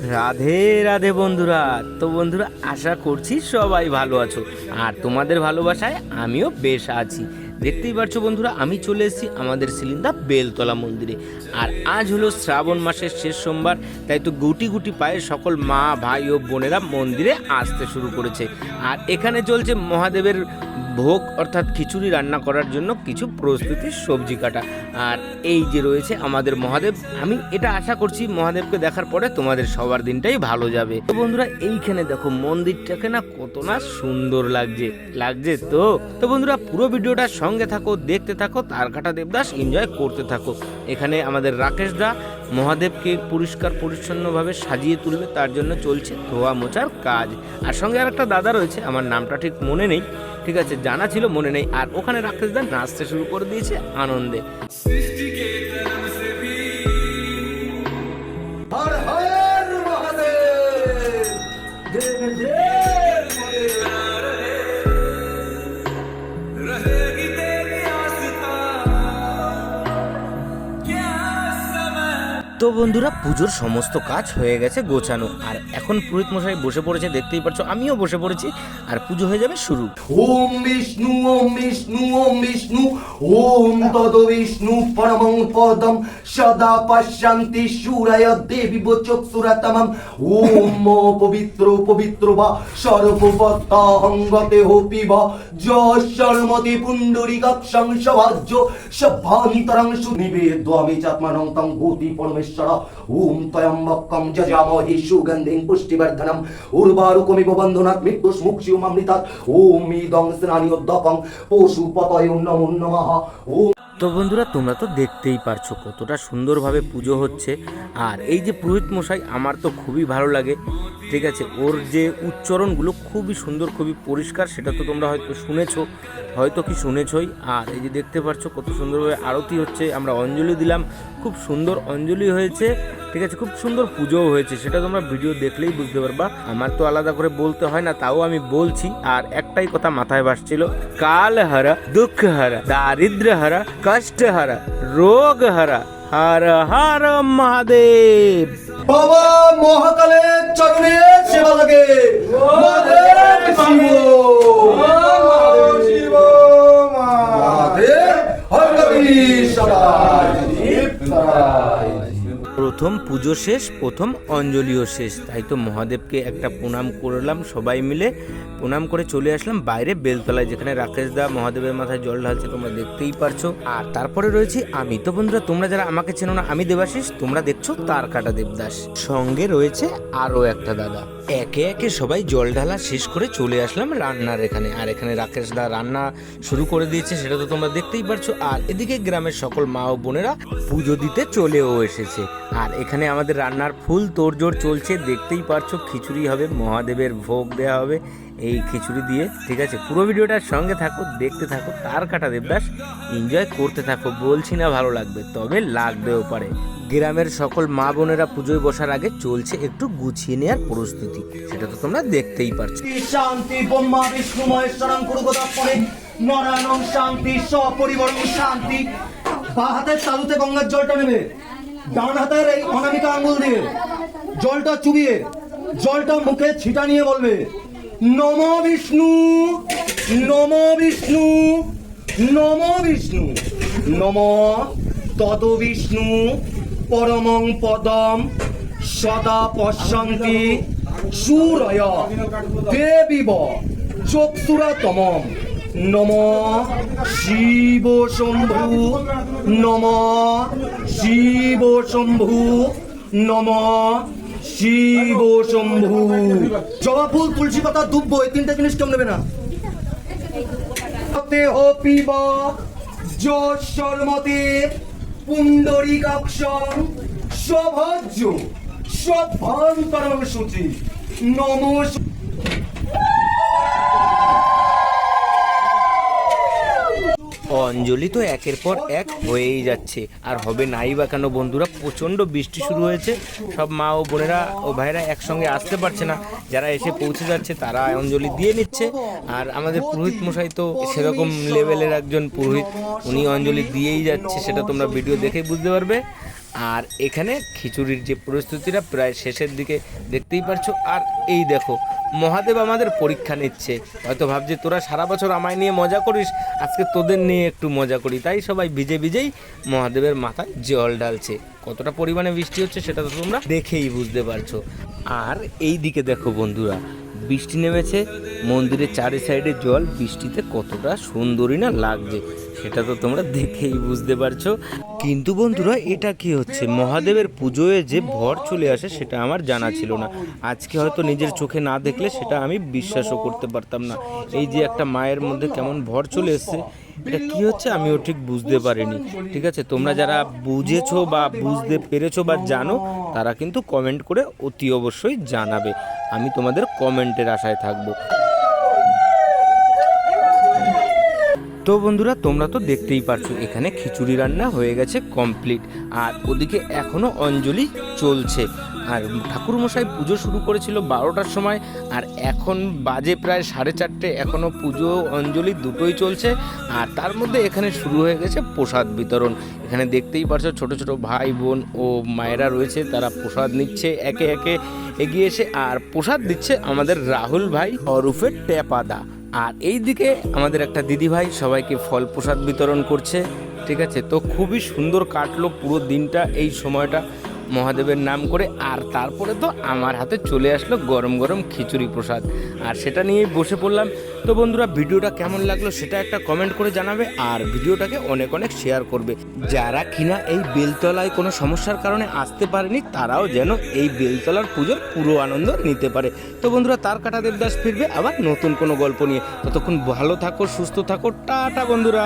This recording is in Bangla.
রাধে রাধে বন্ধুরা। তো বন্ধুরা, আশা করছি সবাই ভালো আছো। আর তোমাদের ভালোবাসায় আমিও বেশ আছি। দেখতেই পারছ বন্ধুরা, আমি চলে এসেছি আমাদের সিলিন্দা বেলতলা মন্দিরে। আর আজ হলো শ্রাবণ মাসের শেষ সোমবার, তাই তো গুটি গুটি পায়ে সকল মা, ভাই ও বোনেরা মন্দিরে আসতে শুরু করেছে। আর এখানে চলছে মহাদেবের ভোগ অর্থাৎ খিচুড়ি রান্না করার জন্য কিছু প্রস্তুতি সবজি কাটা। আর এই যে রয়েছে আমাদের মহাদেব, আমি এটা আশা করছি মহাদেবকে দেখার পরে তোমাদের সবার দিনটাই ভালো যাবে। তো বন্ধুরা, এইখানে দেখো মন্দিরটাকে না কত না সুন্দর লাগছে লাগছে তো। তো বন্ধুরা, পুরো ভিডিওটার সঙ্গে থাকো, দেখতে থাকো তার কাটা দেবদাস এনজয় করতে থাকো। এখানে আমাদের রাকেশ দা মহাদেবকে পরিষ্কার, পরিচ্ছন্নভাবে সাজিয়ে তুলবে, তার জন্য চলছে ধোয়া মোচার কাজ। আর সঙ্গে আর একটা দাদা রয়েছে, আমার নামটা ঠিক মনে নেই ঠিক আছে, জানা ছিল, মনে নেই। আর ওখানে রাকেশ দা নাচতে শুরু করে দিয়েছে আনন্দে। তো বন্ধুরা, পুজোর সমস্ত কাজ হয়ে গেছে গোছানো। আর এখন পুরোহিত মশাই বসে পড়েছে, দেখতেই পারছ আমিও বসে পড়েছি, আর পুজো হয়ে যাবে শুরু। ওম বিষ্ণু ওম বিষ্ণু ওম বিষ্ণু, ওম তদ বিষ্ণু, পরমং পদম, সদা পশ্যন্তি সুরায় দেবী বচক্ষুরতমম ওম মো পবিত্র পবিত্র বা সর্বপত্তাহঙ্গতে হোপি বা। যশর্মতি পুণ্ডরিকাক্ষং সভাজ্য সভান্তরং সুনিবেদ্যামি চাত্মানং তং ভূতি পরমেশ্বর ওম তয়ম্বকম যজামহি সুগন্ধিং পুষ্টিবর্ধনম উর্বারুকমিব বন্ধনাৎ মৃত্যুস্মুক্ষিয়মৃতাৎ ওম ইদং স্নানিয়োদ্যপং পশুপতয় নমো নমঃ ওম তো বন্ধুরা, তোমরা তো দেখতেই পারছ কতটা সুন্দরভাবে পুজো হচ্ছে। আর এই যে পুরোহিত মশাই, আমার তো খুবই ভালো লাগে, ঠিক আছে? ওর যে উচ্চারণগুলো খুবই সুন্দর, খুবই পরিষ্কার, সেটা তো তোমরা হয়তো শুনেছো, হয়তো কি শুনেছই। আর এই যে দেখতে পাচ্ছ কত সুন্দরভাবে আরতি হচ্ছে, আমরা অঞ্জলি দিলাম, খুব সুন্দর অঞ্জলি হয়েছে। ঠিক আছে, খুব সুন্দর পুজোও হয়েছে, সেটা তোমরা ভিডিও দেখলেই বুঝতে পারবা। আমার তো আলাদা করে বলতে হয় না, তাও আমি বলছি। আর একটাই কথা মাথায় ভাসছিল কাল হারা দুঃখ হারা দারিদ্র হারা কষ্ট হারা রোগ হারা হর হর মহাদেব। বাবা, মহাকালের চরণে সেবা লাগে। মহাদেব প্রথম পুজো শেষ, প্রথম অঞ্জলিও শেষ। তাই তো মহাদেবকে একটা প্রণাম করলাম সবাই মিলে। প্রণাম করে চলে আসলাম বাইরে বেলতলায়, যেখানে রাকেশ দা মহাদেবের মাথায় জল ঢালছে, তোমরা দেখতেই পারছ। আর তারপরে রয়েছি আমি। তো বন্ধুরা, তোমরা যারা আমাকে চেনো না, আমি দেবাশিস, তোমরা দেখছ তার কাটা দেবদাস। সঙ্গে রয়েছে আরও একটা দাদা। একে একে সবাই জল ঢালা শেষ করে চলে আসলাম রান্নার এখানে। আর এখানে রাকেশ দা রান্না শুরু করে দিয়েছে, সেটা তো তোমরা দেখতেই পারছ। আর এদিকে গ্রামের সকল মা ও বোনেরা পুজো দিতে চলেও এসেছে। আর এখানে আমাদের রান্নার ফুল তোড়জোড় চলছে, দেখতেই পারছ, খিচুড়ি হবে, মহাদেবের ভোগ দেওয়া হবে। এই খিচুড়ি দিয়ে, ঠিক আছে? পুরো ভিডিওটার সঙ্গে থাকো, দেখতে থাকো, তার কাটা দেবদাস এনজয় করতে থাকো, বলছি না ভালো লাগবে, তবে লাগবেও পারে। গ্রামের সকল মা বোনেরা পুজোয় বসার আগে চলছে একটু গুছিয়ে নেওয়ার প্রস্তুতি, সেটা তো তোমরা দেখতেই পারছ। শান্তি ব্রহ্মা নারায়ণং, শান্তি সপরিবরং শান্তি। বা হাতের গঙ্গার জলটা নেবে, ডান হাতের এই অনামিকা আঙ্গুল দিয়ে জলটা চুবিয়ে, জলটা মুখে ছিটা নিয়ে বলবে। নম বিষ্ণু নম বিষ্ণু নম বিষ্ণু, নম তদ বিষ্ণু, পরমং পদম, সদা পশ্যন্তি, সুরয়, দেবীব, চক্ষুরাতমম, নম শিব শম্ভু, নম শিব শম্ভু, নম শিব শম্ভু জবা ফুল তুলসী পাতা, দুব্ব, এই তিনটা জিনিস কেমন নেবে না। দেহ পিব যশর্মতে পুণ্ডরিকাক্ষং সভজ্য সভ্যন্তরং সূচি। নমঃ অঞ্জলি তো একের পর এক হয়েই যাচ্ছে। আর হবে নাই বা কেন বন্ধুরা? প্রচণ্ড বৃষ্টি শুরু হয়েছে। সব মা ও বোনেরা ও ভাইরা একসঙ্গে আসতে পারছে না। যারা এসে পৌঁছে যাচ্ছে, তারা অঞ্জলি দিয়ে নিচ্ছে। আর আমাদের পুরোহিত মশাই তো সেরকম লেভেলের একজন পুরোহিত। উনি অঞ্জলি দিয়েই যাচ্ছে, সেটা তোমরা ভিডিও দেখেই বুঝতে পারবে। আর এখানে খিচুড়ির যে প্রস্তুতিটা প্রায় শেষের দিকে দেখতেই পারছ। আর এই দেখো, মহাদেব আমাদের পরীক্ষা নিচ্ছে। হয়তো ভাবছে, তোরা সারা বছর আমায় নিয়ে মজা করিস, আজকে তোদের নিয়ে একটু মজা করি। তাই সবাই ভিজে ভিজেই মহাদেবের মাথায় জল ঢালছে। কতটা পরিমাণে বৃষ্টি হচ্ছে সেটা তো তোমরা দেখেই বুঝতে পারছ। আর এই দিকে দেখো বন্ধুরা, বৃষ্টি নেমেছে, মন্দিরের চারি সাইডে জল। বৃষ্টিতে কতটা সুন্দরই না লাগছে। সেটা তো তোমরা দেখেই বুঝতে পারছ। কিন্তু বন্ধুরা, এটা কি হচ্ছে? মহাদেবের পুজোয় যে ভর চলে আসে, সেটা আমার জানা ছিল না। আজকে হয়তো নিজের চোখে না দেখলে সেটা আমি বিশ্বাসও করতে পারতাম না। এই যে একটা মায়ের মধ্যে কেমন ভর চলে এসছে, এটা কি হচ্ছে আমিও ঠিক বুঝতে পারিনি। ঠিক আছে, তোমরা যারা বুঝেছ বা বুঝতে পেরেছ বা জানো, তারা কিন্তু কমেন্ট করে অতি অবশ্যই জানাবে। আমি তোমাদের কমেন্টের আশায় থাকব। তো বন্ধুরা, তোমরা তো দেখতেই পারছ, এখানে খিচুড়ি রান্না হয়ে গেছে কমপ্লিট আর ওদিকে এখনও অঞ্জলি চলছে। আর ঠাকুরমশাই পুজো শুরু করেছিল বারোটার সময়, আর এখন বাজে প্রায় সাড়ে চারটে এখনও পুজো, অঞ্জলি দুটোই চলছে। আর তার মধ্যে এখানে শুরু হয়ে গেছে প্রসাদ বিতরণ। এখানে দেখতেই পারছ ছোট ছোট ভাই, বোন ও মায়েরা রয়েছে, তারা প্রসাদ নিচ্ছে একে একে এগিয়ে এসে। আর প্রসাদ দিচ্ছে আমাদের রাহুল ভাই অরুফে টেপাদা আর এই দিকে আমাদের একটা দিদি ভাই সবাইকে ফল প্রসাদ বিতরণ করছে, ঠিক আছে? তো খুবই সুন্দর কাটলো পুরো দিনটা, এই সময়টা। মহাদেবের নাম করে, আর তারপরে তো আমার হাতে চলে আসলো গরম গরম খিচুড়ি প্রসাদ। আর সেটা নিয়েই বসে পড়লাম। তো বন্ধুরা, ভিডিওটা কেমন লাগল সেটা একটা কমেন্ট করে জানাবে, আর ভিডিওটাকে অনেক অনেক শেয়ার করবে। যারা কিনা এই বেলতলায় কোনো সমস্যার কারণে আসতে পারেনি, তারাও যেন এই বেলতলার পুজোর পুরো আনন্দ নিতে পারে। তো বন্ধুরা, তার কাটা দেবদাস ফিরবে আবার নতুন কোনো গল্প নিয়ে। ততক্ষণ ভালো থাকো, সুস্থ থাকো, টাটা বন্ধুরা।